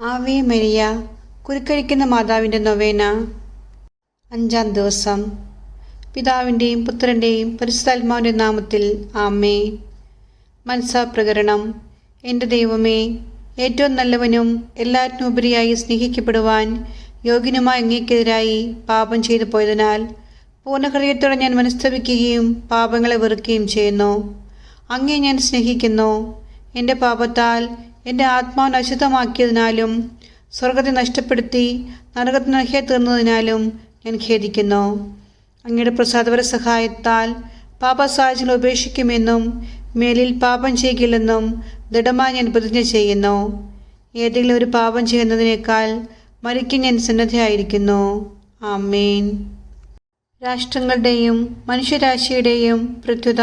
Ave Maria കുരുക്കഴിക്കുന്ന മാതാവിന്റെ നൊവേന. അഞ്ചാം ദിവസം. പിതാവിന്റെയും പുത്രന്റെയും പരിശുദ്ധാത്മാവിന്റെ നാമത്തിൽ ആമേ. മനസ്സാപ്രകരണം എന്റെ ദൈവമേ ഏറ്റവും നല്ലവനും എല്ലാറ്റിനും ഉപരിയായി സ്നേഹിക്കപ്പെടുവാൻ യോഗ്യനുമായ അങ്ങേക്കെതിരായി പാപം ചെയ്തു പോയതിനാൽ പൂർണഹൃദയത്തോടെ ഞാൻ മനസ്തപിക്കുകയും പാപങ്ങളെ വെറുക്കുകയും ചെയ്യുന്നു. അങ്ങേ ഞാൻ സ്നേഹിക്കുന്നു. എന്റെ പാപത്താൽ എന്റെ ആത്മാവിനെ അശുദ്ധമാക്കിയതിനാലും സ്വർഗത്തെ നഷ്ടപ്പെടുത്തി നരകത്തിൽ നഹ്യ തീർന്നതിനാലും ഞാൻ ഖേദിക്കുന്നു. അങ്ങയുടെ പ്രസാദപര സഹായത്താൽ പാപസാഹചര്യങ്ങൾ ഉപേക്ഷിക്കുമെന്നും മേലിൽ പാപം ചെയ്യില്ലെന്നും ദൃഢമായി ഞാൻ പ്രതിജ്ഞ ചെയ്യുന്നു. ഏതെങ്കിലും ഒരു പാപം ചെയ്യുന്നതിനേക്കാൾ മരിക്കും ഞാൻ സന്നദ്ധയായിരിക്കുന്നു. ആമേൻ. രാഷ്ട്രങ്ങളുടെയും മനുഷ്യരാശിയുടെയും പ്രത്യുത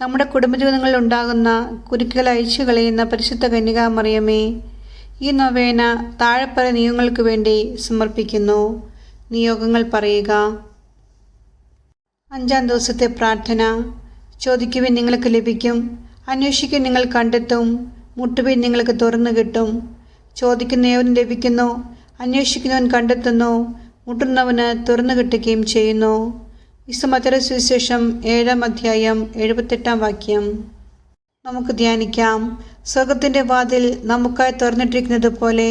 നമ്മുടെ കുടുംബജീവിതങ്ങളിൽ ഉണ്ടാകുന്ന കുരുക്കുകൾ അയച്ചു കളയുന്ന പരിശുദ്ധ കന്യകാമറിയമേ ഈ നൊവേന താഴെപ്പറ നിയോഗങ്ങൾക്ക് വേണ്ടി സമർപ്പിക്കുന്നു. നിയോഗങ്ങൾ പറയുക. അഞ്ചാം ദിവസത്തെ പ്രാർത്ഥന. ചോദിക്കുവിൻ നിങ്ങൾക്ക് ലഭിക്കും. അന്വേഷിക്കും നിങ്ങൾ കണ്ടെത്തും. മുട്ടുവിൻ നിങ്ങൾക്ക് തുറന്നു കിട്ടും. ചോദിക്കുന്നവൻ ലഭിക്കുന്നു. അന്വേഷിക്കുന്നവൻ കണ്ടെത്തുന്നു. മുട്ടുന്നവന് തുറന്നു കിട്ടുകയും ചെയ്യുന്നു. വിശ്വമതര സുവിശേഷം ഏഴാം അധ്യായം എഴുപത്തെട്ടാം വാക്യം. നമുക്ക് ധ്യാനിക്കാം. സ്വർഗത്തിന്റെ വാതിൽ നമുക്കായി തുറന്നിട്ടിരിക്കുന്നത് പോലെ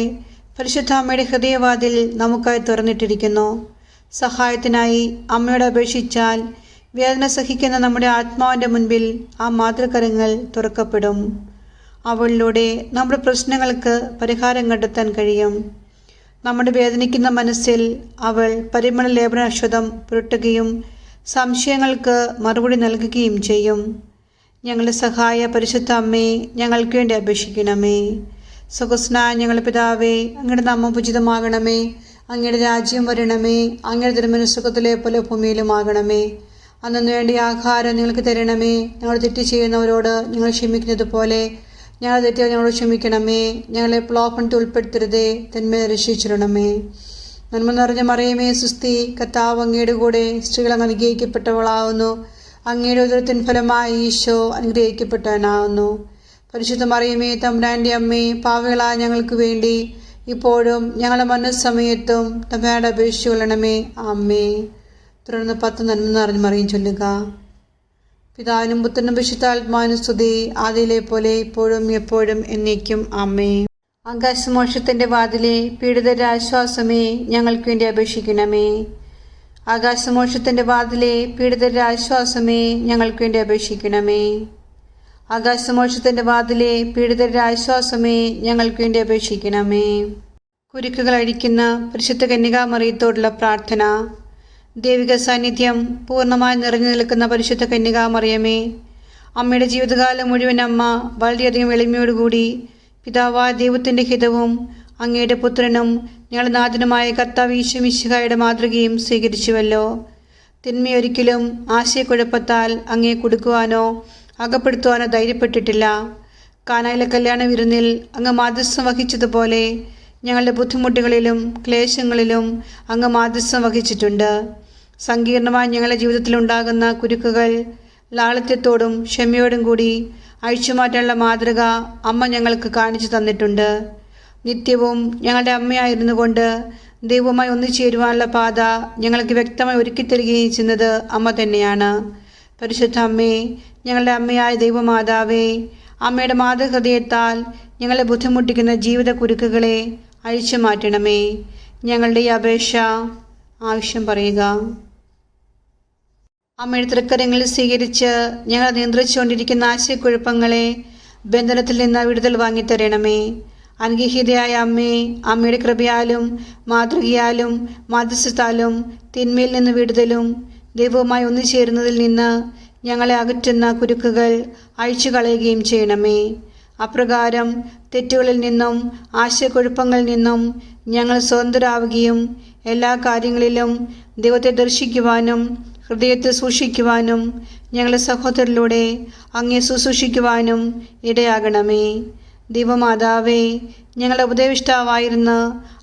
പരിശുദ്ധാമ്മയുടെ ഹൃദയവാതിൽ നമുക്കായി തുറന്നിട്ടിരിക്കുന്നു. സഹായത്തിനായി അമ്മയോട് അപേക്ഷിച്ചാൽ വേദന സഹിക്കുന്ന നമ്മുടെ ആത്മാവിന്റെ മുൻപിൽ ആ മാതൃകരങ്ങൾ തുറക്കപ്പെടും. അവളിലൂടെ നമ്മുടെ പ്രശ്നങ്ങൾക്ക് പരിഹാരം കണ്ടെത്താൻ കഴിയും. നമ്മുടെ വേദനിക്കുന്ന മനസ്സിൽ അവൾ പരിമള ലേപന അശ്വതം പുരട്ടുകയും സംശയങ്ങൾക്ക് മറുപടി നൽകുകയും ചെയ്യും. ഞങ്ങളുടെ സഹായ പരിശുദ്ധ അമ്മേ ഞങ്ങൾക്ക് വേണ്ടി അപേക്ഷിക്കണമേ. സുഖസ്ന ഞങ്ങളുടെ പിതാവേ അങ്ങയുടെ നാമം ഉചിതമാകണമേ. അങ്ങയുടെ രാജ്യം വരണമേ. അങ്ങയുടെ തിരുമനസുഖത്തിലെ പോലെ ഭൂമിയിലുമാകണമേ. അന്നു വേണ്ടി ആഹാരം നിങ്ങൾക്ക് തരണമേ. ഞങ്ങൾ തെറ്റ് ചെയ്യുന്നവരോട് നിങ്ങൾ ക്ഷമിക്കുന്നത് പോലെ ഞങ്ങൾ തെറ്റിയാൽ ഞങ്ങളോട് ക്ഷമിക്കണമേ. ഞങ്ങളെ പ്ലോപ്പണിട്ട് ഉൾപ്പെടുത്തരുതേ. തന്മയെ രക്ഷിച്ചിരണമേ നന്മ നിറഞ്ഞ മറിയമേ സുസ്തി കത്താവ് അങ്ങയുടെ കൂടെ സ്ത്രീകളെ അനുഗ്രഹിക്കപ്പെട്ടവളാവുന്നു. അങ്ങയുടെ ഉദരത്തിൻ ഫലമായി ഈശോ അനുഗ്രഹിക്കപ്പെട്ടവനാവുന്നു. പരിശുദ്ധ മറിയമേ തമ്പുരാന്റെ അമ്മേ പാവകളായ ഞങ്ങൾക്ക് വേണ്ടി ഇപ്പോഴും ഞങ്ങളുടെ മനസ്സമയത്തും തമ്പയുടെ അപേക്ഷിച്ചു കൊള്ളണമേ. അമ്മേ തുടർന്ന് പത്ത് നന്മ നിറഞ്ഞ മറിയും ചൊല്ലുക. പിതാവിനും പുത്രനും വിശുദ്ധാത്മാവിനും സ്തുതി. ആദിയിലെ പോലെ ഇപ്പോഴും എപ്പോഴും എന്നേക്കും. അമ്മേ ആകാശമോക്ഷത്തിന്റെ വാതിലെ പീഡിതരുടെ ആശ്വാസമേ ഞങ്ങൾക്ക് വേണ്ടി അപേക്ഷിക്കണമേ. ആകാശമോക്ഷത്തിന്റെ വാതിലെ പീഡിതരുടെ ആശ്വാസമേ ഞങ്ങൾക്ക് വേണ്ടി അപേക്ഷിക്കണമേ. ആകാശമോക്ഷത്തിന്റെ വാതിലെ പീഡിതരുടെ ആശ്വാസമേ ഞങ്ങൾക്ക് വേണ്ടി അപേക്ഷിക്കണമേ. കുരുക്കുകൾ അഴിക്കുന്ന പരിശുദ്ധ കന്യകാമറിയത്തോടുള്ള പ്രാർത്ഥന. ദൈവിക സാന്നിധ്യം പൂർണമായി നിറഞ്ഞു നിൽക്കുന്ന പരിശുദ്ധ കന്യകാമറിയമേ അമ്മയുടെ ജീവിതകാലം മുഴുവൻ അമ്മ വളരെയധികം എളിമയോടുകൂടി പിതാവായ ദൈവത്തിന്റെ ഹിതവും അങ്ങയുടെ പുത്രനും ഞങ്ങളുടെ നാഥനുമായ കർത്താവ് മിശിഹായുടെ മാതൃകയും സ്വീകരിച്ചുവല്ലോ. തിന്മയൊരിക്കലും ആശയക്കുഴപ്പത്താൽ അങ്ങേ കൊടുക്കുവാനോ അകപ്പെടുത്തുവാനോ ധൈര്യപ്പെട്ടിട്ടില്ല. കാനായിലെ കല്യാണ വിരുന്നിൽ അങ്ങ് മാധ്യസ്ഥം വഹിച്ചതുപോലെ ഞങ്ങളുടെ ബുദ്ധിമുട്ടുകളിലും ക്ലേശങ്ങളിലും അങ്ങ് മാധ്യസ്ഥം വഹിച്ചിട്ടുണ്ട്. സങ്കീർണമായി ഞങ്ങളുടെ ജീവിതത്തിലുണ്ടാകുന്ന കുരുക്കുകൾ ലാളിത്യത്തോടും ക്ഷമയോടും കൂടി അഴിച്ചുമാറ്റാനുള്ള മാതൃക അമ്മ ഞങ്ങൾക്ക് കാണിച്ചു തന്നിട്ടുണ്ട്. നിത്യവും ഞങ്ങളുടെ അമ്മയായിരുന്നു കൊണ്ട് ദൈവവുമായി ഒന്നിച്ചേരുവാനുള്ള പാത ഞങ്ങൾക്ക് വ്യക്തമായി ഒരുക്കി തരികയും ചെയ്യുന്നത് അമ്മ തന്നെയാണ്. പരിശുദ്ധ അമ്മേ ഞങ്ങളുടെ അമ്മയായ ദൈവമാതാവേ അമ്മയുടെ മാതൃഹൃദയത്താൽ ഞങ്ങളെ ബുദ്ധിമുട്ടിക്കുന്ന ജീവിത കുരുക്കുകളെ അഴിച്ചു മാറ്റണമേ ഞങ്ങളുടെ ഈ അപേക്ഷ ആവശ്യം പറയുക. അമ്മയുടെ തൃക്കരങ്ങളിൽ സ്വീകരിച്ച് ഞങ്ങൾ നിയന്ത്രിച്ചുകൊണ്ടിരിക്കുന്ന ആശയക്കുഴപ്പങ്ങളെ ബന്ധനത്തിൽ നിന്ന് വിടുതൽ വാങ്ങിത്തരണമേ. അനുഗ്രഹീതയായ അമ്മേ അമ്മയുടെ കൃപയാലും മാതൃകയാലും മാധ്യസ്ഥത്താലും തിന്മയിൽ നിന്ന് വിടുതലും ദൈവവുമായി ഒന്നുചേരുന്നതിൽ നിന്ന് ഞങ്ങളെ അകറ്റുന്ന കുരുക്കുകൾ അഴിച്ചു കളയുകയും ചെയ്യണമേ. അപ്രകാരം തെറ്റുകളിൽ നിന്നും ആശയക്കുഴപ്പങ്ങളിൽ നിന്നും ഞങ്ങൾ സ്വതന്ത്രരാവുകയും എല്ലാ കാര്യങ്ങളിലും ദൈവത്തെ ദർശിക്കുവാനും ഹൃദയത്തെ സൂക്ഷിക്കുവാനും ഞങ്ങളുടെ സഹോദരിലൂടെ അങ്ങേ ശുശ്രൂഷിക്കുവാനും ഇടയാകണമേ. ദൈവമാതാവേ ഞങ്ങളുടെ ഉപദേഷ്ടാവായിരുന്ന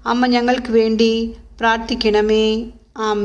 അമ്മ ഞങ്ങൾക്ക് വേണ്ടി പ്രാർത്ഥിക്കണമേ. ആമേ